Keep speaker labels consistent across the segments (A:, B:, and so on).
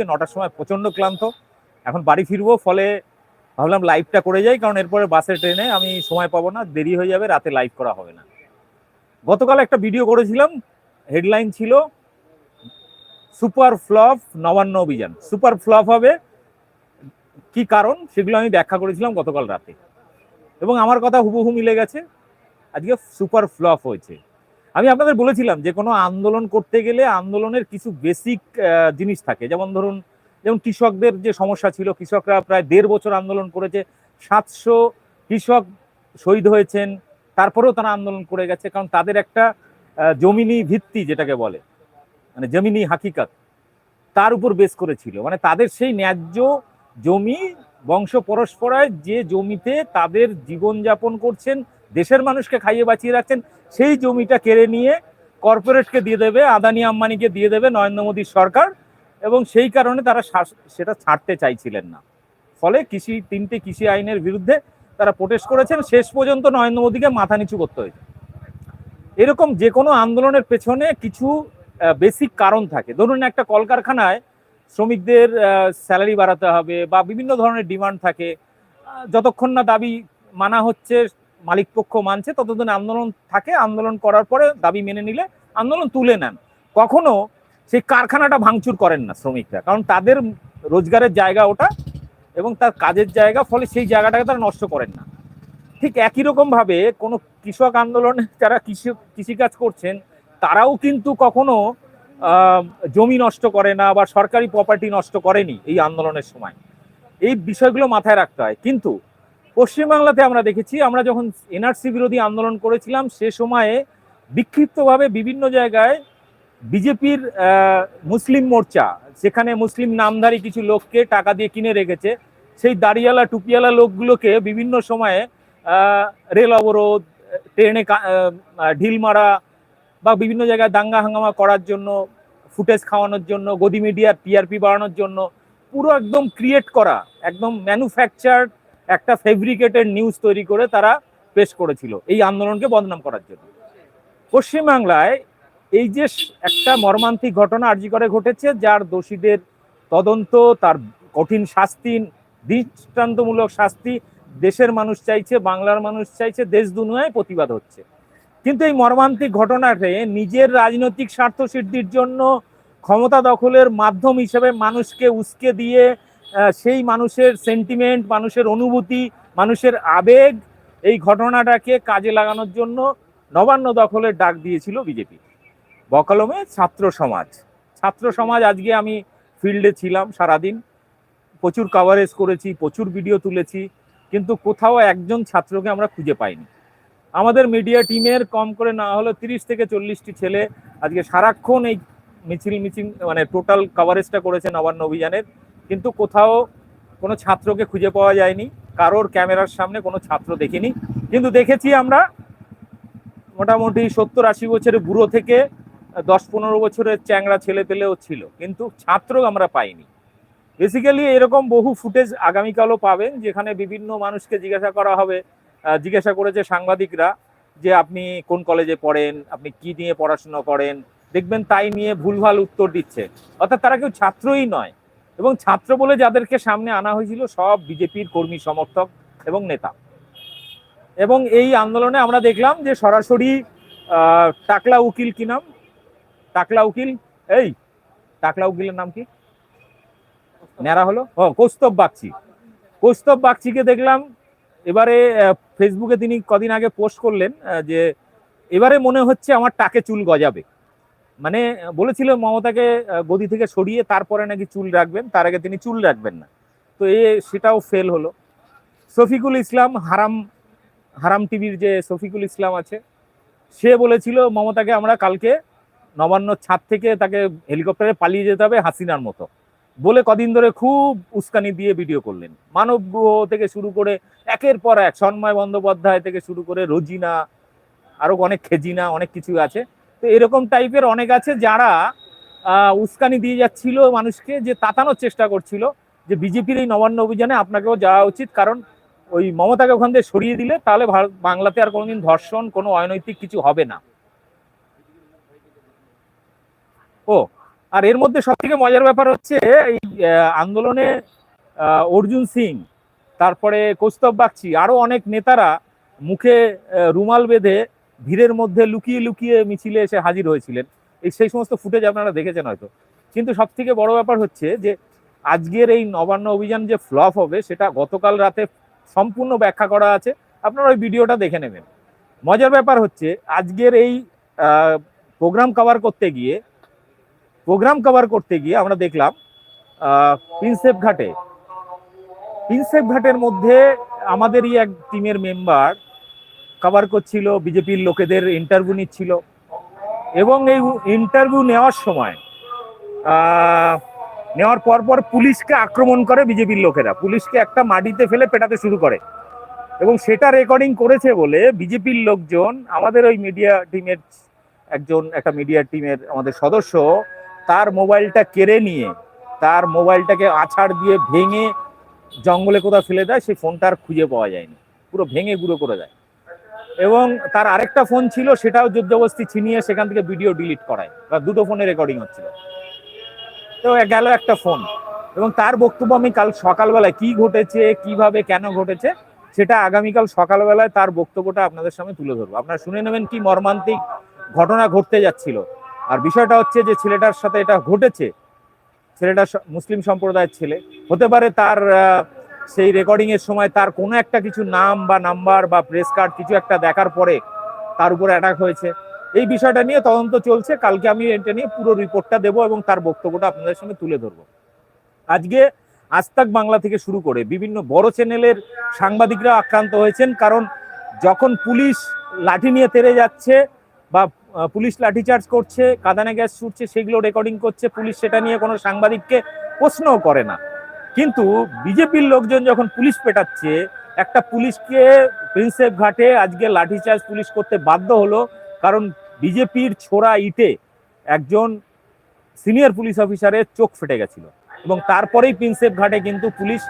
A: হচ্ছে, নটার সময় প্রচণ্ড ক্লান্ত। এখন বাড়ি ফিরবো, ফলে ভাবলাম লাইভটা করে যাই, কারণ এরপরে বাসে ট্রেনে আমি সময় পাবো না, দেরি হয়ে যাবে, রাতে লাইভ করা হবে না। গতকাল একটা ভিডিও করেছিলাম হেডলাইন ছিল, সুপার ফ্লপ, নবান্ন অভিযান। সুপার ফ্লপ হবে, কি কারণ সেগুলো আমি ব্যাখ্যা করেছিলাম গতকাল রাতে। এবং আমার কথা হুবহু মিলে গেছে, আজকে সুপার ফ্লপ হয়েছে। আমি আপনাদের বলেছিলাম যে কোনো আন্দোলন করতে গেলে আন্দোলনের কিছু বেসিক জিনিস থাকে। যেমন ধরুন, যেমন কৃষকদের যে সমস্যা ছিল, কৃষকরা প্রায় দেড় বছর আন্দোলন করেছে, সাতশো কৃষক শহীদ হয়েছেন, তারপরেও তারা আন্দোলন করে গেছে, কারণ তাদের একটা জমিনি ভিত্তি যেটাকে বলে মানে জমিনি হাকিকাত, তার উপর বেস করেছিল। মানে তাদের সেই ন্যায্য জমি বংশ পরস্পরায় যে জমিতে তাদের জীবনযাপন করছেন দেশের মানুষকে খাইয়ে বাঁচিয়ে রাখছেন, সেই জমিটা কেড়ে নিয়ে কর্পোরেটকে দিয়ে দেবে, আদানি আম্বানিকে দিয়ে দেবে নরেন্দ্র মোদীর সরকার এবং সেই কারণে তারা সেটা ছাড়তে চাইছিলেন না। ফলে কৃষি, তিনটে কৃষি আইনের বিরুদ্ধে তারা প্রোটেস্ট করেছেন, শেষ পর্যন্ত নরেন্দ্র মোদীকে মাথা নিচু করতে হয়েছে। এরকম যে কোনো আন্দোলনের পেছনে কিছু বেসিক কারণ থাকে। ধরুন একটা কলকারখানায় শ্রমিকদের স্যালারি বাড়াতে হবে বা বিভিন্ন ধরনের ডিমান্ড থাকে। যতক্ষণ না দাবি মানা হচ্ছে মালিক পক্ষ মানছে, ততদিন আন্দোলন থাকে, আন্দোলন করার পরে দাবি মেনে নিলে আন্দোলন তুলে নেন। কখনো সেই কারখানাটা ভাঙচুর করেন না শ্রমিকরা, কারণ তাদের রোজগারের জায়গা ওটা এবং তার কাজের জায়গা, ফলে সেই জায়গাটাকে তারা নষ্ট করেন না। ঠিক একই রকম ভাবে কোনো কৃষক আন্দোলনে যারা কৃষি, কৃষিকাজ করছেন, তারাও কিন্তু কখনো জমি নষ্ট করে না বা সরকারি প্রপার্টি নষ্ট করেনি এই আন্দোলনের সময়। এই বিষয়গুলো মাথায় রাখতে হয়। কিন্তু পশ্চিমবাংলাতে আমরা দেখেছি, আমরা যখন এনআরসি বিরোধী আন্দোলন করেছিলাম, সে সময়ে বিক্ষিপ্তভাবে বিভিন্ন জায়গায় বিজেপির মুসলিম মোর্চা, সেখানে মুসলিম নামধারী কিছু লোককে টাকা দিয়ে কিনে রেখেছে, সেই দাড়িওয়ালা টুপিওয়ালা লোকগুলোকে বিভিন্ন সময়ে রেল অবরোধ, ট্রেনে ঢিল মারা বা বিভিন্ন জায়গায় দাঙ্গা হাঙ্গামা করার জন্য, ফুটেজ খাওয়ানোর জন্য, গদি মিডিয়ার টিআরপি বাড়ানোর জন্য, পুরো একদম ক্রিয়েট করা, একদম ম্যানুফ্যাকচার একটা ফেব্রিকেটেড নিউজ তৈরি করে তারা পেশ করেছিল এই আন্দোলনকে বদনাম করার জন্য। পশ্চিমবাংলায় এই যে একটা মর্মান্তিক ঘটনা আর্জি করে ঘটেছে, যার দোষীদের তদন্ত, তার কঠিন শাস্তি, দৃষ্টান্তমূলক শাস্তি দেশের মানুষ চাইছে, বাংলার মানুষ চাইছে, দেশ দুনিয়ায় প্রতিবাদ হচ্ছে। কিন্তু এই মর্মান্তিক ঘটনাকে নিজের রাজনৈতিক স্বার্থ সিদ্ধির জন্য ক্ষমতা দখলের মাধ্যম হিসেবে মানুষকে উস্কে দিয়ে সেই মানুষের সেন্টিমেন্ট মানুষের অনুভূতি, মানুষের আবেগ, এই ঘটনাটাকে কাজে লাগানোর জন্য নবান্ন দখলের ডাক দিয়েছিল বিজেপি। বকলমে ছাত্র সমাজ। ছাত্র সমাজ আজকে আমি ফিল্ডে ছিলাম সারাদিন। প্রচুর কাভারেজ করেছি, প্রচুর ভিডিও তুলেছি, কিন্তু কোথাও একজন ছাত্রকে আমরা খুঁজে পাইনি। আমাদের মিডিয়া টিমের কম করে না হলো তিরিশ থেকে চল্লিশটি ছেলে আজকে সারাক্ষণ এই মিছিল মিছিল মানে টোটাল কাভারেজটা করেছে নবান্ন অভিযানের। কিন্তু কোথাও কোনো ছাত্রকে খুঁজে পাওয়া যায়নি। কারোর ক্যামেরার সামনে কোনো ছাত্র দেখিনি। কিন্তু দেখেছি আমরা মোটামুটি সত্তর আশি বছরের বুড়ো থেকে দশ পনেরো বছরের চ্যাংরা ছেলে পেলেও ছিল। কিন্তু ছাত্র আমরা পাইনি। বেসিক্যালি এরকম বহু ফুটেজ আগামীকালও পাবেন, যেখানে বিভিন্ন মানুষকে জিজ্ঞাসা করা হবে। জিজ্ঞাসা করেছে সাংবাদিকরা যে আপনি কোন কলেজে পড়েন, আপনি কি নিয়ে পড়াশোনা করেন? দেখবেন তাই নিয়ে ভুলভাল উত্তর দিচ্ছে। অর্থাৎ তারা কেউ ছাত্রই নয়। এবং ছাত্র বলে যাদেরকে সামনে আনা হয়েছিল সব বিজেপির কর্মী, সমর্থক এবং নেতা। এবং এই আন্দোলনে আমরা দেখলাম যে সরাসরি টাকলা উকিল কি নাম? টাকলা উকিল? এই, টাকলা উকিলের নাম কি? ন্যাড়া হলো? ও, কৌস্তব বাগচি। কৌস্তব বাগচিকে দেখলাম, এবারে ফেসবুকে তিনি কদিন আগে পোস্ট করলেন যে এবারে মনে হচ্ছে আমার টাকে চুল গজাবে। মানে বলেছিল মমতাকে গদি থেকে সরিয়ে তারপরে নাকি চুল রাখবেন, তার আগে তিনি চুল রাখবেন না। তো এ সেটাও ফেল হলো। শফিকুল ইসলাম হারাম হারাম টিভির যে শফিকুল ইসলাম আছে, সে বলেছিল মমতাকে আমরা কালকে নবান্ন ছাদ থেকে তাকে হেলিকপ্টারে পালিয়ে যেতে হবে হাসিনার মতো। বলে কদিন ধরে খুব উস্কানি দিয়ে ভিডিও করলেন। মানব গুহ থেকে শুরু করে একের পর এক, সন্ময় বন্দ্যোপাধ্যায় থেকে শুরু করে রোজিনা, আরও অনেক খেজিনা, অনেক কিছু আছে। তো এরকম টাইপের অনেক আছে যারা উস্কানি দিয়ে যাচ্ছিল মানুষকে যে তাতানোর চেষ্টা করছিল, যে বিজেপির এই নবান্ন অভিযানে আপনাকেও যাওয়া উচিত, কারণ ওই মমতাকে ওখান থেকে সরিয়ে দিলে তাহলে ভারত, বাংলাতে আর কোনোদিন ধর্ষণ, কোনো অনৈতিক কিছু হবে না। ও, আর এর মধ্যে সব থেকে মজার ব্যাপার হচ্ছে এই আন্দোলনে অর্জুন সিং, তারপরে কৌস্তব বাগচি, আরও অনেক নেতারা মুখে রুমাল বেঁধে ভিড়ের মধ্যে লুকিয়ে লুকিয়ে মিছিলে এসে হাজির হয়েছিলেন। এই সেই সমস্ত ফুটেজ আপনারা দেখেছেন হয়তো। কিন্তু সব থেকে বড় ব্যাপার হচ্ছে যে, আজকের এই নবান্ন অভিযান যে ফ্লপ হবে, সেটা গতকাল রাতে সম্পূর্ণ ব্যাখ্যা করা আছে। আপনারা ওই ভিডিওটা দেখে নেবেন। মজার ব্যাপার হচ্ছে, আজকের এই প্রোগ্রাম কভার করতে গিয়ে প্রোগ্রাম কভার করতে গিয়ে আমরা দেখলাম প্রিন্সেপ ঘাটে। প্রিন্সেপ ঘাটের মধ্যে আমাদেরই এক টিমের মেম্বার কভার করছিল, বিজেপির লোকেদের ইন্টারভিউ নিচ্ছিল। এবং এই ইন্টারভিউ নেওয়ার সময় নেওয়ার পর পর পুলিশকে আক্রমণ করে বিজেপির লোকেরা। পুলিশকে একটা মাটিতে ফেলে পেটাতে শুরু করে। এবং সেটা রেকর্ডিং করেছে বলে বিজেপির লোকজন, আমাদের ওই মিডিয়া টিমের একজন, একটা মিডিয়া টিমের আমাদের সদস্য, তার মোবাইলটা কেড়ে নিয়ে, তার মোবাইলটাকে আছাড় দিয়ে ভেঙে জঙ্গলে কোথাও ফেলে দেয় সেই ফোনটা আর খুঁজে পাওয়া যায়নি। পুরো ভেঙে গুঁড়ো করে দেয়। এবং তার আরেকটা ফোন ছিল, সেটাও যুদ্ধবস্তি ছিনিয়ে সেখান থেকে ভিডিও ডিলিট করায়। বা দুটো ফোনে রেকর্ডিং হচ্ছিল। তো গেল একটা ফোন। এবং তার বক্তব্য আমি কাল সকালবেলায়, কি ঘটেছে, কীভাবে, কেন ঘটেছে, সেটা আগামীকাল সকালবেলায় তার বক্তব্যটা আপনাদের সামনে তুলে ধরবো। আপনারা শুনে নেবেন কি মর্মান্তিক ঘটনা ঘটতে যাচ্ছিল। আর বিষয়টা হচ্ছে যে, ছেলেটার সাথে এটা ঘটেছে। ছেলেটা মুসলিম সম্প্রদায়ের ছেলে। হতে পারে তার সেই রেকর্ডিং এর সময় তার কোনো একটা কিছু নাম বা নাম্বার বা প্রেস কার্ড কিছু একটা দেখার পরে তার উপর অ্যাটাক হয়েছে। এই বিষয়টা নিয়ে তদন্ত চলছে। কালকে আমি এটা নিয়ে পুরো রিপোর্টটা দেবো এবং তার বক্তব্যটা আপনাদের সামনে তুলে ধরবো। আজকে আজতাক বাংলা থেকে শুরু করে বিভিন্ন বড় চ্যানেলের সাংবাদিকরা আক্রান্ত হয়েছেন। কারণ যখন পুলিশ লাঠি নিয়ে তেরে যাচ্ছে বা পুলিশ লাঠিচার্জ করছে, কাদানে গ্যাস ছুটছে, সেগুলো রেকর্ডিং করছে, পুলিশ সেটা নিয়ে কোনো সাংবাদিককে প্রশ্নও করে না। কিন্তু বিজেপির লোকজন যখন পুলিশ পেটাচ্ছে, একটা পুলিশকে প্রিন্সেপ ঘাটে আজকে লাঠিচার্জ পুলিশ করতে বাধ্য হলো, কারণ বিজেপির ছোড়া ইটে একজন সিনিয়র পুলিশ অফিসারের চোখ ফেটে গেছিল। এবং তারপরেই প্রিন্সেপ ঘাটে কিন্তু পুলিশ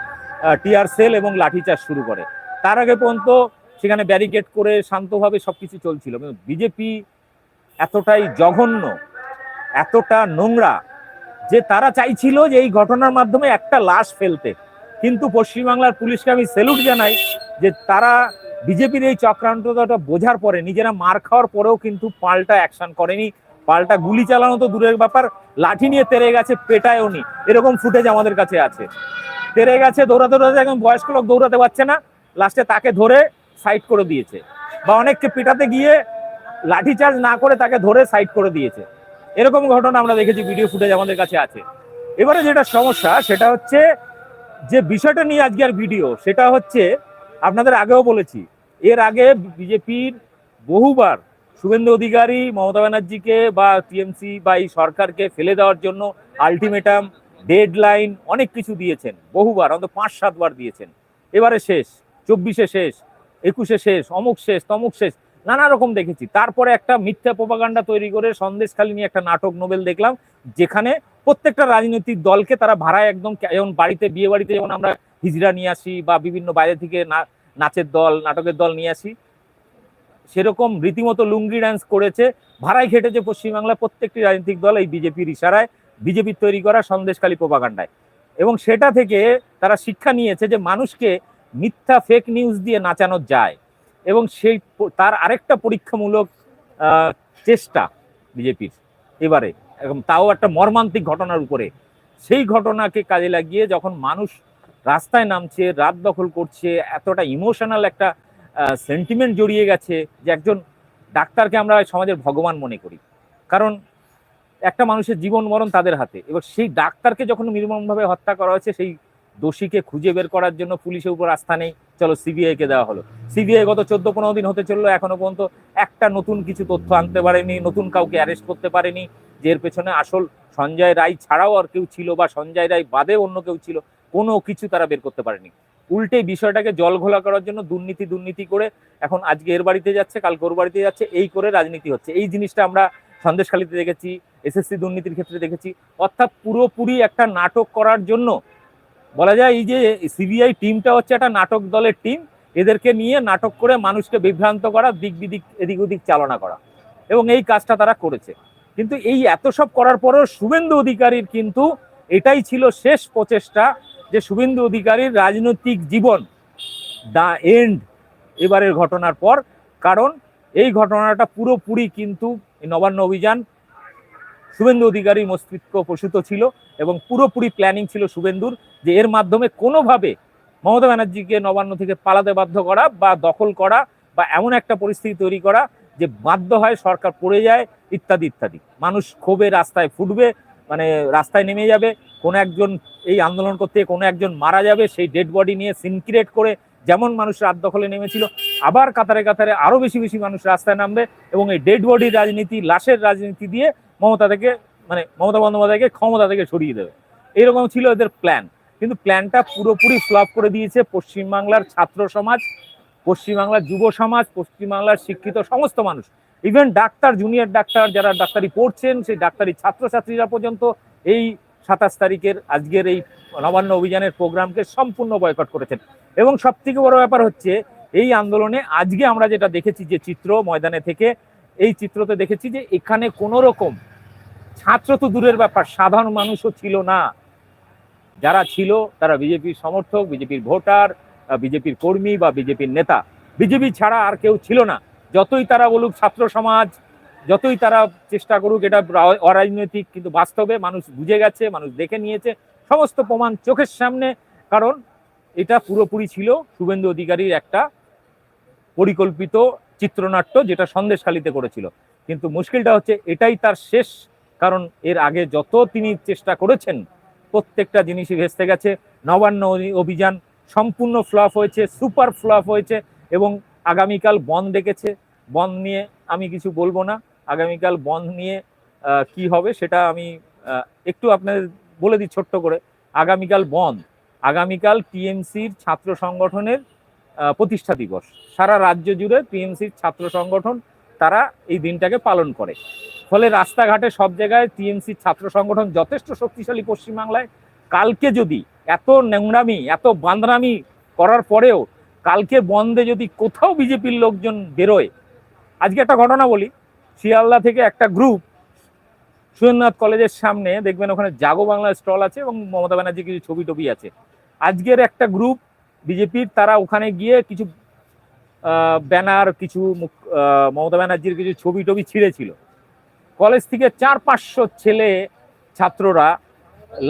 A: টিআর সেল এবং লাঠিচার্জ শুরু করে। তার আগে পর্যন্ত সেখানে ব্যারিকেড করে শান্তভাবে সব সবকিছু চলছিল। বিজেপি এতটাই জঘন্য, এতটা নোংরা যে তারা চাইছিল যে এই ঘটনার মাধ্যমে একটা লাশ ফেলতে। কিন্তু পশ্চিমবাংলার পুলিশকে আমি স্যালুট জানাই যে তারা বিজেপির এই চক্রান্তটা বোঝার পরে নিজেরা মার খাওয়ার পরেও কিন্তু পাল্টা অ্যাকশন করেনি। পাল্টা গুলি চালানো তো দূরের ব্যাপার, লাঠি নিয়ে তেরে গেছে, পেটায়ও নি। এরকম ফুটেজ আমাদের কাছে আছে। তেরে গেছে, দৌড়াতে দৌড়াতে একদম বয়স্ক লোক দৌড়াতে পারছে না লাস্টে তাকে ধরে সাইড করে দিয়েছে। বা অনেককে পেটাতে গিয়ে লাঠিচার্জ না করে তাকে ধরে সাইড করে দিয়েছে। এরকম ঘটনা আমরা দেখেছি ভিডিও ফুটেজ আমাদের কাছে আছে। এবারে যেটা সমস্যা, সেটা হচ্ছে যে বিষয়টা নিয়ে আজকের ভিডিও সেটা হচ্ছে আপনাদের আগেও বলেছি, এর আগে বিজেপির বহুবার শুভেন্দু অধিকারী, মমতা ব্যানার্জিকে বা টিএমসি বা এই সরকারকে ফেলে দেওয়ার জন্য আলটিমেটাম ডেডলাইন অনেক কিছু দিয়েছেন, বহুবার, অন্তত পাঁচ, সাতবার দিয়েছেন। এবারে শেষ, চব্বিশে শেষ, একুশে শেষ, অমুক শেষ, তমুক শেষ নানা রকম দেখেছি। তারপরে একটা মিথ্যা প্রপাগান্ডা তৈরি করে সন্দেশ সন্দেশখালী নিয়ে একটা নাটক, নোবেল দেখলাম, যেখানে প্রত্যেকটা রাজনৈতিক দলকে তারা ভাড়ায় একদম যেমন বাড়িতে বিয়ে বাড়িতে যেমন আমরা হিজড়া নিয়ে আসি বা বিভিন্ন বাইরে থেকে নাচের দল, নাটকের দল নিয়ে আসি, সেরকম রীতিমতো লুঙ্গি ডান্স করেছে, ভাড়ায় খেটেছে পশ্চিমবাংলা প্রত্যেকটি রাজনৈতিক দল এই বিজেপির ইশারায় বিজেপির তৈরি করা সন্দেশখালী প্রপাগান্ডায়। এবং সেটা থেকে তারা শিক্ষা নিয়েছে যে মানুষকে মিথ্যা ফেক নিউজ দিয়ে নাচানো যায়। এবং সেই তার আরেকটা পরীক্ষামূলক চেষ্টা বিজেপির এবারে এবং তাও একটা মর্মান্তিক ঘটনার উপরে। সেই ঘটনাকে কাজে লাগিয়ে যখন মানুষ রাস্তায় নামছে, রাত দখল করছে, এতটা ইমোশনাল একটা সেন্টিমেন্ট জড়িয়ে গেছে যে একজন ডাক্তারকে আমরা সমাজের ভগবান মনে করি। কারণ একটা মানুষের জীবন মরণ তাদের হাতে। এবার সেই ডাক্তারকে যখন নির্মমভাবে হত্যা করা হয়েছে, সেই দোষীকে খুঁজে বের করার জন্য পুলিশের উপর আস্থা নেই। চলো সিবিআই কে দেওয়া হলো। সিবিআই গত চোদ্দ পনেরো দিন হতে চলল, এখনও পর্যন্ত একটা নতুন কিছু তথ্য আনতে পারেনি, নতুন কাউকে অ্যারেস্ট করতে পারেনি। যে এর পেছনে আসল সঞ্জয় রায় ছাড়াও আর কেউ ছিল বা সঞ্জয় রায় বাদে অন্য কেউ ছিল, কোনো কিছু তারা বের করতে পারেনি। উল্টে বিষয়টাকে জল ঘোলা করার জন্য দুর্নীতি দুর্নীতি করে এখন আজকে এর বাড়িতে যাচ্ছে, কালকে ওর বাড়িতে যাচ্ছে, এই করে রাজনীতি হচ্ছে। এই জিনিসটা আমরা সন্দেশখালিতে দেখেছি, এসএসসি দুর্নীতির ক্ষেত্রে দেখেছি। অর্থাৎ পুরোপুরি একটা নাটক করার জন্য বলা যায় এই যে সিবিআই টিমটা হচ্ছে একটা নাটক দলের টিম এদেরকে নিয়ে নাটক করে মানুষকে বিভ্রান্ত করা, দিক বিদিক, এদিক ওদিক চালনা করা। এবং এই কাজটা তারা করেছে। কিন্তু এই এত সব করার পরেও শুভেন্দু অধিকারীর কিন্তু এটাই ছিল শেষ প্রচেষ্টা, যে শুভেন্দু অধিকারীর রাজনৈতিক জীবন দা এন্ড এবারের ঘটনার পর। কারণ এই ঘটনাটা পুরোপুরি কিন্তু নবান্ন অভিযান শুভেন্দু অধিকারী মস্তিষ্ক প্রসূত ছিল এবং পুরোপুরি প্ল্যানিং ছিল শুভেন্দুর যে এর মাধ্যমে কোনোভাবে মমতা ব্যানার্জিকে নবান্ন থেকে পালাতে বাধ্য করা বা দখল করা বা এমন একটা পরিস্থিতি তৈরি করা যে বাধ্য হয় সরকার পড়ে যায়, ইত্যাদি ইত্যাদি। মানুষ ক্ষোভে রাস্তায় ফুটবে মানে রাস্তায় নেমে যাবে, কোনো একজন এই আন্দোলন করতে, কোনো একজন মারা যাবে, সেই ডেড বডি নিয়ে সিনক্রিয়েট করে যেমন মানুষ রাত দখলে নেমেছিল, আবার কাতারে কাতারে আরও বেশি বেশি মানুষ রাস্তায় নামবে এবং এই ডেড বডির রাজনীতি, লাশের রাজনীতি দিয়ে মমতা থেকে মানে মমতা বন্দ্যোপাধ্যায়কে ক্ষমতা থেকে সরিয়ে দেবে। এরকম ছিল এদের প্ল্যান কিন্তু প্ল্যানটা পুরোপুরি ফ্লপ করে দিয়েছে পশ্চিমবাংলার ছাত্র সমাজ পশ্চিমবাংলার যুব সমাজ, পশ্চিমবাংলার শিক্ষিত সমস্ত মানুষ। ইভেন ডাক্তার জুনিয়র ডাক্তার যারা ডাক্তারি পড়ছেন, সেই ডাক্তারি ছাত্রছাত্রীরা পর্যন্ত এই সাতাশ তারিখের আজকের এই নবান্ন অভিযানের প্রোগ্রামকে সম্পূর্ণ বয়কট করেছেন। এবং সব থেকে বড় ব্যাপার হচ্ছে, এই আন্দোলনে আজকে আমরা যেটা দেখেছি যে চিত্র ময়দানে থেকে, এই চিত্রতে দেখেছি যে এখানে কোনো রকম ছাত্র তো দূরের ব্যাপার, সাধারণ মানুষও ছিল না। যারা ছিল তারা বিজেপির সমর্থক, বিজেপির ভোটার বিজেপির কর্মী বা বিজেপির নেতা। বিজেপি ছাড়া আর কেউ ছিল না। যতই তারা বলুক ছাত্র সমাজ, যতই তারা চেষ্টা করুক, এটা অরাজনৈতিক, কিন্তু বাস্তবে মানুষ বুঝে গেছে, মানুষ দেখে নিয়েছে, সমস্ত প্রমাণ চোখের সামনে। কারণ এটা পুরোপুরি ছিল শুভেন্দু অধিকারীর একটা পরিকল্পিত চিত্রনাট্য যেটা সন্দেশখালিতে করেছিল। কিন্তু মুশকিলটা হচ্ছে এটাই তার শেষ, কারণ এর আগে যত তিনি চেষ্টা করেছেন, প্রত্যেকটা জিনিসই ভেস্তে গেছে। নবান্ন অভিযান সম্পূর্ণ ফ্লপ হয়েছে, সুপার ফ্লপ হয়েছে এবং আগামীকাল বন ডেকেছে। বন নিয়ে আমি কিছু বলব না। আগামীকাল বন নিয়ে কি হবে সেটা আমি একটু আপনাদের বলে দিই ছোট্ট করে। আগামীকাল বন্ধ। আগামীকাল টিএমসির ছাত্র সংগঠনের প্রতিষ্ঠা দিবস। সারা রাজ্য জুড়ে টিএমসির ছাত্র সংগঠন তারা এই দিনটাকে পালন করে। ফলে রাস্তাঘাটে সব জায়গায় টিএমসির ছাত্র সংগঠন যথেষ্ট শক্তিশালী পশ্চিমবাংলায়। কালকে যদি এত নোংরামি, এত বান্দরামি করার পরেও কালকে বন্ধে যদি কোথাও বিজেপির লোকজন বেরোয়, আজকে একটা ঘটনা বলি। শিয়ালদা থেকে একটা গ্রুপ সুরেন্দ্রনাথ কলেজের সামনে, দেখবেন ওখানে জাগো বাংলা স্টল আছে এবং মমতা ব্যানার্জি কিছু ছবি টবি আছে। আজকের একটা গ্রুপ বিজেপির, তারা ওখানে গিয়ে কিছু ব্যানার, কিছু মমতা ব্যানার্জির কিছু ছবি টবি ছিঁড়েছিল। কলেজ থেকে চার পাঁচশো ছেলে, ছাত্ররা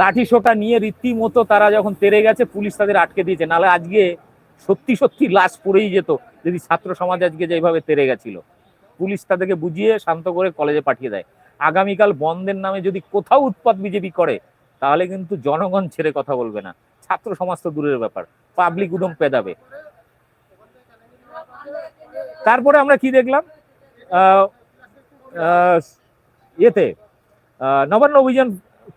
A: লাঠি সোটা নিয়ে রীতিমতো তারা যখন তেরে গেছে, পুলিশ তাদের আটকে দিয়েছে। নাহলে আজকে সত্যি সত্যি লাশ পড়েই যেত, যদি ছাত্র সমাজ আজকে যেভাবে তেরে গেছিল। পুলিশ তাদেরকে বুঝিয়ে শান্ত করে কলেজে পাঠিয়ে দেয়। আগামীকাল বন্ধের নামে যদি কোথাও উৎপাত বিজেপি করে, তাহলে কিন্তু জনগণ ছেড়ে কথা বলবে না। ছাত্র সমাজ তো দূরের ব্যাপার। পাবলিক উদম পেদাবে। তারপরে আমরা কি দেখলাম? আহ, নবান্ন অভিযান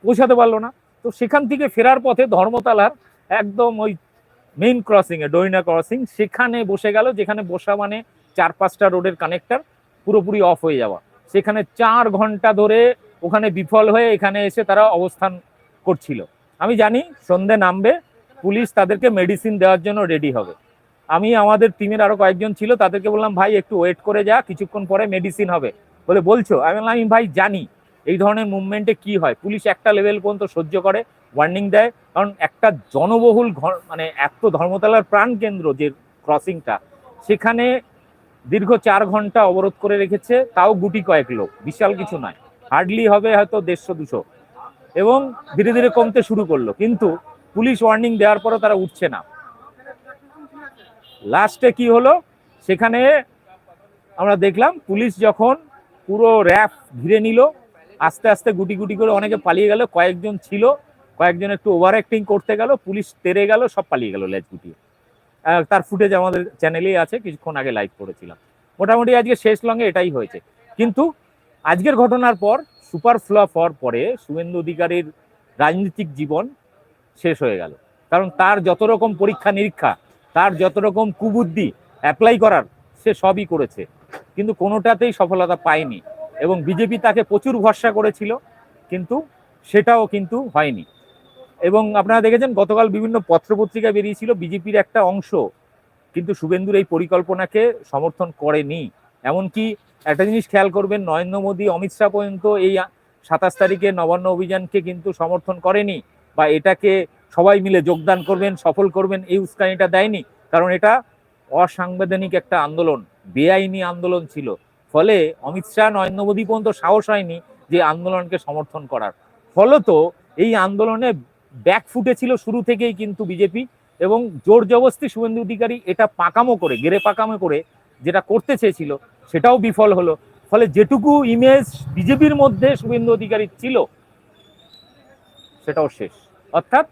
A: পৌঁছাতে পারল না। তো সেখান থেকে ফেরার পথে ধর্মতলার একদম ওই মেইন ক্রসিং এ ডোইনা ক্রসিং সেখানে বসে গেল যেখানে বসা মানে চার পাঁচটা রোডের কানেক্টার পুরোপুরি অফ হয়ে যাওয়া। সেখানে চার ঘণ্টা ধরে ওখানে বিফল হয়ে এখানে এসে তারা অবস্থান করছিল। আমি জানি সন্ধে নামবে, পুলিশ তাদেরকে মেডিসিন দেওয়ার জন্য রেডি হবে। আমি আমাদের টিমের আরও কয়েকজন ছিল, তাদেরকে বললাম, ভাই, একটু ওয়েট করে যা, কিছুক্ষণ পরে মেডিসিন হবে। বলে, বলছো? আমি বললাম, আমি ভাই জানি এই ধরনের মুভমেন্টে কি হয়। পুলিশ একটা লেভেল পর্যন্ত সহ্য করে ওয়ার্নিং দেয়। কারণ একটা জনবহুল মানে এত ধর্মতলার প্রাণ কেন্দ্র যে ক্রসিংটা সেখানে দীর্ঘ চার ঘণ্টা অবরোধ করে রেখেছে, তাও গুটি কয়েক লোক। বিশাল কিছু নয়। হার্ডলি হবে হয়তো দেড়শো, দুশো। এবং ধীরে ধীরে কমতে শুরু করল। কিন্তু পুলিশ ওয়ার্নিং দেওয়ার পরও তারা উঠছে না। লাস্টে কি হলো? সেখানে আমরা দেখলাম পুলিশ যখন পুরো র্যাপ ঘিরে নিল, আস্তে আস্তে গুটি গুটি করে অনেকে পালিয়ে গেল, কয়েকজন ছিল, কয়েকজন একটু ওভার অ্যাক্টিং করতে গেল, পুলিশ তেরে গেল, সব পালিয়ে গেল লেজ গুটিয়ে। তার ফুটেজ আমাদের চ্যানেলেই আছে, কিছুক্ষণ আগে লাইভ করেছিলাম। মোটামুটি আজকে শেষ লঙ্গে এটাই হয়েছে। কিন্তু আজকের ঘটনার পর সুপার ফ্লপ হওয়ার পরে শুভেন্দু অধিকারীর রাজনৈতিক জীবন শেষ হয়ে গেল। কারণ তার যত রকম পরীক্ষা নিরীক্ষা, তার যত রকম কুবুদ্ধি অ্যাপ্লাই করার, সে সবই করেছে। কিন্তু কোনোটাতেই সফলতা পায়নি এবং বিজেপি তাকে প্রচুর ভরসা করেছিল, কিন্তু সেটাও কিন্তু হয়নি। এবং আপনারা দেখেছেন গতকাল বিভিন্ন পত্রপত্রিকা বেরিয়েছিল বিজেপির একটা অংশ, কিন্তু শুভেন্দুর এই পরিকল্পনাকে সমর্থন করেনি। এমনকি একটা জিনিস খেয়াল করবেন, নরেন্দ্র মোদী অমিত শাহ পর্যন্ত এই সাতাশ তারিখে নবান্ন অভিযানকে কিন্তু সমর্থন করেনি বা এটাকে সবাই মিলে যোগদান করবেন, সফল করবেন, এই উস্কানিটা দেয়নি। কারণ এটা অসাংবিধানিক একটা আন্দোলন, বেআইনি আন্দোলন ছিল। ফলে অমিত শাহ, নরেন্দ্র মোদী পর্যন্ত সাহস হয়নি যে আন্দোলনকে সমর্থন করার। ফলত এই আন্দোলনে ব্যাক ফুটেছিল শুরু থেকেই কিন্তু বিজেপি এবং জোর জবস্তি শুভেন্দু অধিকারী এটা পাকামো করে, গেরে পাকামো করে যেটা করতে চেয়েছিল, সেটাও বিফল হলো। ফলে যেটুকু ইমেজ বিজেপির মধ্যে শুভেন্দু অধিকারী ছিল, সেটাও শেষ। অর্থাৎ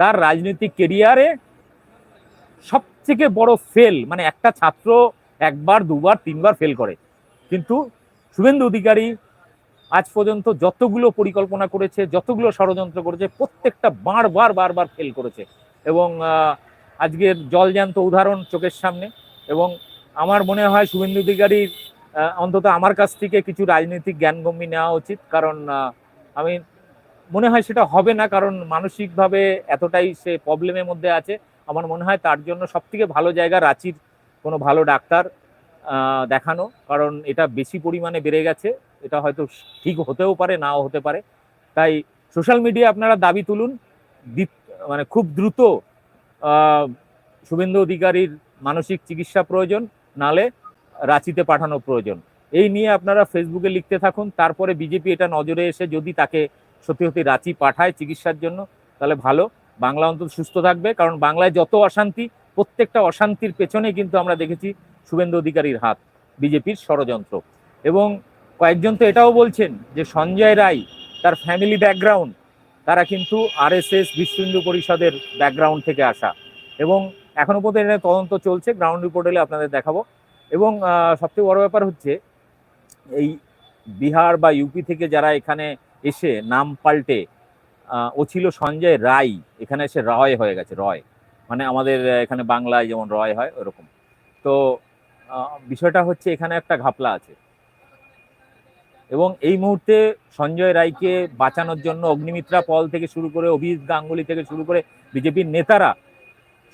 A: তার রাজনৈতিক কেরিয়ারে সব থেকে বড় ফেল মানে একটা ছাত্র একবার, দুবার, তিনবার ফেল করে। কিন্তু শুভেন্দু অধিকারী আজ পর্যন্ত যতগুলো পরিকল্পনা করেছে, যতগুলো ষড়যন্ত্র করেছে, প্রত্যেকটা বারবার বারবার ফেল করেছে। এবং আজকের জলজ্যান্ত উদাহরণ চোখের সামনে। এবং আমার মনে হয় শুভেন্দু অধিকারীর অন্তত আমার কাছ থেকে কিছু রাজনৈতিক জ্ঞানগম্যি নেওয়া উচিত। কারণ আমি মনে হয় সেটা হবে না, কারণ মানসিকভাবে এতটাই সে প্রবলেমের মধ্যে আছে। আমার মনে হয় তার জন্য সব থেকে ভালো জায়গা রাঁচির কোনো ভালো ডাক্তার দেখানো। কারণ এটা বেশি পরিমাণে বেড়ে গেছে। এটা হয়তো ঠিক হতেও পারে, নাও হতে পারে। তাই সোশ্যাল মিডিয়া আপনারা দাবি তুলুন। মানে খুব দ্রুত শুভেন্দু অধিকারীর মানসিক চিকিৎসা প্রয়োজন। নালে রাঁচিতে পাঠানো প্রয়োজন। এই নিয়ে আপনারা ফেসবুকে লিখতে থাকুন, তারপরে বিজেপি এটা নজরে এসে যদি তাকে সত্যি সত্যি রাঁচি পাঠায় চিকিৎসার জন্য, তাহলে ভালো। বাংলা অন্তত সুস্থ থাকবে, কারণ বাংলায় যত অশান্তি, প্রত্যেকটা অশান্তির পেছনে কিন্তু আমরা দেখেছি শুভেন্দু অধিকারীর হাত, বিজেপির ষড়যন্ত্র। এবং কয়েকজন তো এটাও বলছেন যে সঞ্জয় রায় তার ফ্যামিলি ব্যাকগ্রাউন্ড তারা কিন্তু আরএসএস বিশ্ব হিন্দু পরিষদের ব্যাকগ্রাউন্ড থেকে আসা। এবং এখনও পর্যন্ত এটা তদন্ত চলছে গ্রাউন্ড রিপোর্ট এলে আপনাদের দেখাবো। এবং সবচেয়ে বড় ব্যাপার হচ্ছে, এই বিহার বা ইউপি থেকে যারা এখানে এসে নাম পাল্টে ও ছিল সঞ্জয় রায়, এখানে এসে রয় হয়ে গেছে, রয়। মানে আমাদের এখানে বাংলায় যেমন রয় হয়, ওরকম। তো বিষয়টা হচ্ছে এখানে একটা ঘাপলা আছে। এবং এই মুহূর্তে সঞ্জয় রায়কে বাঁচানোর জন্য অগ্নিমিত্রা পল থেকে শুরু করে, অভিজিৎ গাঙ্গুলি থেকে শুরু করে, বিজেপির নেতারা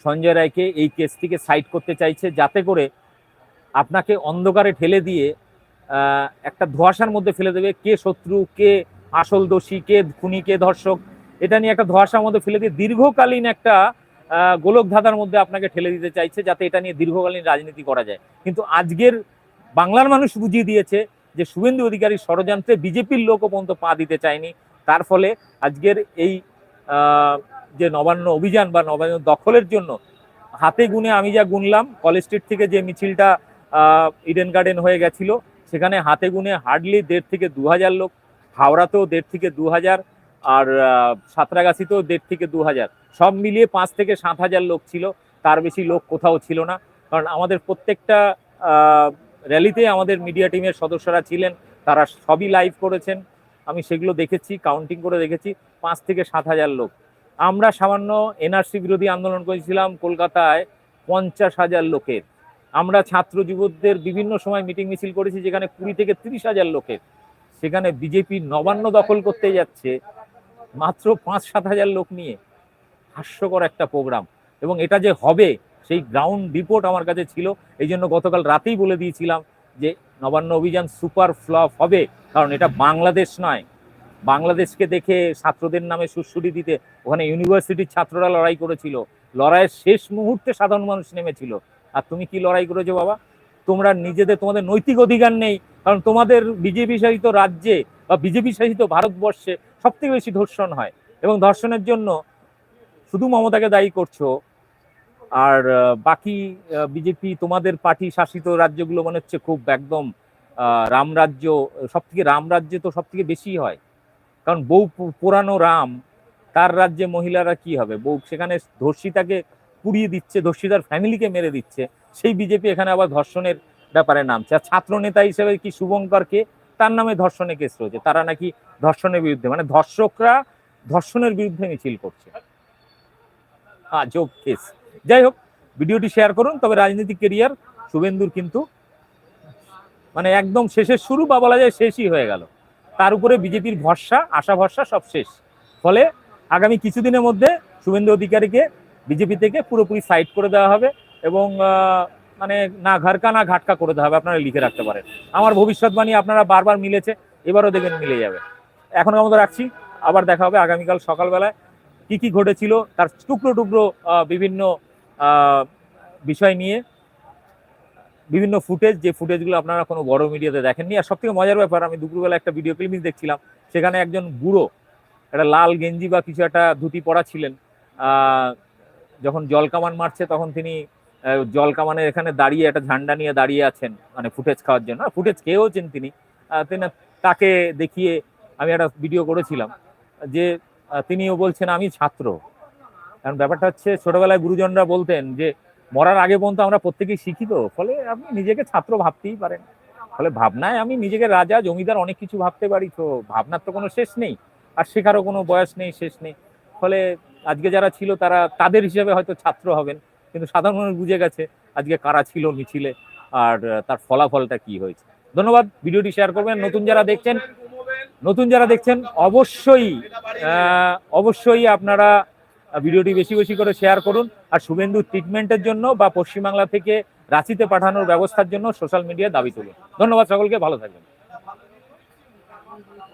A: সঞ্জয় রায়কে এই কেসটিকে সাইড করতে চাইছে, যাতে করে আপনাকে অন্ধকারে ঠেলে দিয়ে একটা ধোঁয়াশার মধ্যে ফেলে দেবে কে শত্রু, কে আসল দোষী, কে খুনি, কে ধর্ষক। এটা নিয়ে একটা ধোঁয়াশার মধ্যে ফেলে দিয়ে দীর্ঘকালীন একটা গোলক ধাঁধার মধ্যে আপনাকে ঠেলে দিতে চাইছে, যাতে এটা নিয়ে দীর্ঘকালীন রাজনীতি করা যায়। কিন্তু আজকের বাংলার মানুষ বুঝিয়ে দিয়েছে যে শুভেন্দু অধিকারী ষড়যন্ত্রে বিজেপির লোকও পর্যন্ত পা দিতে চায়নি। তার ফলে আজকের এই যে নবান্ন অভিযান বা নবান্ন দখলের জন্য হাতে গুনে আমি যা গুনলাম, কলেজ স্ট্রিট থেকে যে মিছিলটা ইডেন গার্ডেন হয়ে গেছিল, সেখানে হাতে গুনে হার্ডলি দেড় থেকে দু হাজার লোক, হাওড়াতেও দেড় থেকে দু হাজার, আর সাঁতরাগাছিতেও দেড় থেকে দু হাজার। সব মিলিয়ে পাঁচ থেকে সাত হাজার লোক ছিল, তার বেশি লোক কোথাও ছিল না। কারণ আমাদের প্রত্যেকটা র্যালিতে আমাদের মিডিয়া টিমের সদস্যরা ছিলেন, তারা সবই লাইভ করেছেন। আমি সেগুলো দেখেছি কাউন্টিং করে দেখেছি, পাঁচ থেকে সাত হাজার লোক। আমরা সামান্য এনআরসি বিরোধী আন্দোলন করেছিলাম কলকাতায় পঞ্চাশ হাজার লোকের। আমরা ছাত্র যুবকদের বিভিন্ন সময় মিটিং মিছিল করেছি যেখানে কুড়ি থেকে তিরিশ হাজার লোকের। সেখানে বিজেপি নবান্ন দখল করতে যাচ্ছে মাত্র পাঁচ সাত হাজার লোক নিয়ে। হাস্যকর একটা প্রোগ্রাম। এবং এটা যে হবে, সেই গ্রাউন্ড রিপোর্ট আমার কাছে ছিল। এই জন্য গতকাল রাতেই বলে দিয়েছিলাম যে নবান্ন অভিযান সুপার ফ্লপ হবে। কারণ এটা বাংলাদেশ নয় বাংলাদেশকে দেখে ছাত্রদের নামে সুশ্রুতি দিতে ওখানে ইউনিভার্সিটির ছাত্ররা লড়াই করেছিল। লড়াইয়ের শেষ মুহূর্তে সাধারণ মানুষ নেমেছিল। আর তুমি কি লড়াই করেছ বাবা? তোমরা নিজেদের, তোমাদের নৈতিক অধিকার নেই, কারণ তোমাদের বিজেপি শাসিত রাজ্যে বা বিজেপি শাসিত ভারতবর্ষে সব থেকে বেশি ধর্ষণ হয়। এবং ধর্ষণের জন্য শুধু মমতাকে দায়ী করছ, আর বাকি বিজেপি তোমাদের পার্টি শাসিত রাজ্যগুলো মনে হচ্ছে খুব একদম রামরাজ্য সব থেকে রামরাজ্যে তো সব থেকে বেশি হয়। কারণ বউ পু- পোড়ানো রাম, তার রাজ্যে মহিলারা কি হবে? বউ সেখানে ধর্ষিতাকে পুড়িয়ে দিচ্ছে, ধর্ষিতার ফ্যামিলিকে মেরে দিচ্ছে, সেই বিজেপি এখানে আবার ধর্ষণের ব্যাপারে নামছে। আর ছাত্র নেতা হিসেবে কি শুভঙ্করকে তার নামে ধর্ষণে কেস রয়েছে। তারা নাকি ধর্ষণের বিরুদ্ধে মানে ধর্ষকরা ধর্ষণের বিরুদ্ধে মিছিল করছে। আজব কেস যাই হোক, ভিডিওটি শেয়ার করুন, তবে রাজনৈতিক কেরিয়ার শুভেন্দুর কিন্তু মানে একদম শেষের শুরু বা বলা যায় শেষই হয়ে গেল। তার উপরে বিজেপির ভরসা, আশা ভরসা সব শেষ। ফলে আগামী কিছুদিনের মধ্যে শুভেন্দু অধিকারীকে বিজেপি থেকে পুরোপুরি সাইড করে দেওয়া হবে এবং মানে না ঘরকা না ঘাটকা করে দেওয়া হবে, আপনারা লিখে রাখতে পারেন। আমার ভবিষ্যৎবাণী আপনারা বারবার মিলেছে, এবারও দেখবেন মিলে যাবে। এখনও আমাদের রাখছি, আবার দেখা হবে আগামীকাল সকালবেলায়। কি কি ঘটেছিল, তার টুকরো টুকরো বিভিন্ন বিষয় নিয়ে বিভিন্ন ফুটেজ যে ফুটেজগুলো আপনারা কোনো বড় মিডিয়াতে দেখেননি। আর সব থেকে মজার ব্যাপার, আমি দুপুরবেলা একটা ভিডিও ক্লিপিং দেখছিলাম, সেখানে একজন বুড়ো, একটা লাল গেঞ্জি বা কিছু একটা ধুতি পরা ছিলেন যখন জল কামান মারছে তখন তিনি জল কামানের এখানে দাঁড়িয়ে, একটা ঝান্ডা নিয়ে দাঁড়িয়ে আছেন মানে ফুটেজ খাওয়ার জন্য। ফুটেজ খেয়েওছেন তিনি। তাকে দেখিয়ে আমি একটা ভিডিও করেছিলাম, যে তিনিও বলছেন, আমি ছাত্র। কারণ ব্যাপারটা হচ্ছে, ছোটবেলায় গুরুজনরা বলতেন যে মরার আগে পর্যন্ত আমরা প্রত্যেকেই শিক্ষিত, ফলে আপনি নিজেকে ছাত্র ভাবতেই পারেন। ফলে ভাবনায় আমি নিজেকে রাজা, জমিদার অনেক কিছু ভাবতে পারি, তো ভাবনার তো কোনো শেষ নেই, আর শেখারও কোনো বয়স নেই, শেষ নেই। ফলে আজকে যারা ছিল তারা তাদের হিসেবে হয়তো ছাত্র হবেন, কিন্তু সাধারণ মানুষ বুঝে গেছে আজকে কারা ছিল মিছিলে, আর তার ফলাফলটা কি হয়েছে। ধন্যবাদ, ভিডিওটি শেয়ার করবেন। নতুন যারা দেখছেন, নতুন যারা দেখছেন, অবশ্যই অবশ্যই আপনারা ভিডিওটি বেশি বেশি করে শেয়ার করুন আর শুভেন্দু ট্রিটমেন্টের জন্য বা পশ্চিমবাংলা থেকে রাঁচিতে পাঠানোর ব্যবস্থার জন্য সোশ্যাল মিডিয়া দাবি তুলুন। ধন্যবাদ সকলকে, ভালো থাকবেন।